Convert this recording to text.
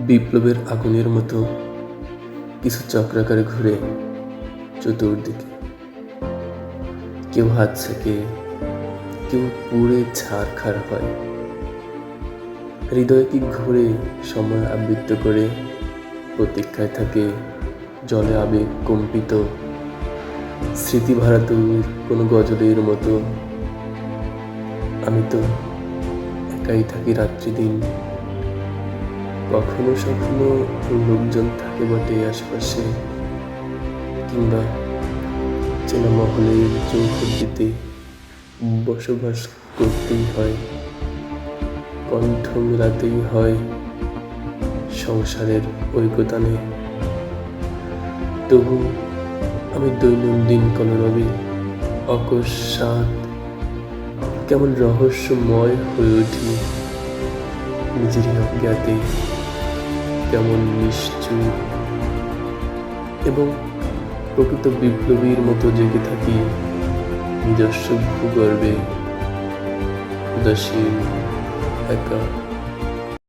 বিপ্লবের আগুনের মতো কিছু চক্রাকারে ঘুরে চতুর্দিকে। কেউ হাত থেকে কেউ পুড়ে ছাড়খাড় হয়। হৃদয় কি ঘুরে সময় আবৃত্ত করে প্রতীক্ষায় থাকে জলে আবেগ কম্পিত স্মৃতি ভারাত কোনো গজলের মতো। আমি তো একাই থাকি রাত্রি দিন কখনো সখনো লোকজন থাকে বটে আশেপাশে, কিংবা চেনা মহলের চৌহদ্দিতে বসবাস করতেই হয়। কণ্ঠ মেলাতেই হয় সংসারের ঐকতানে। তবু আমি দৈনন্দিন কলরবে অকস্মাৎ কেমন রহস্যময় হয়ে উঠি নিজেরই অজ্ঞাতে। কেমন নিশ্চুপ এবং প্রকৃত বিপ্লবীর মতো জেগে থাকি নিজস্ব ভূগর্ভে উদাসীন একা।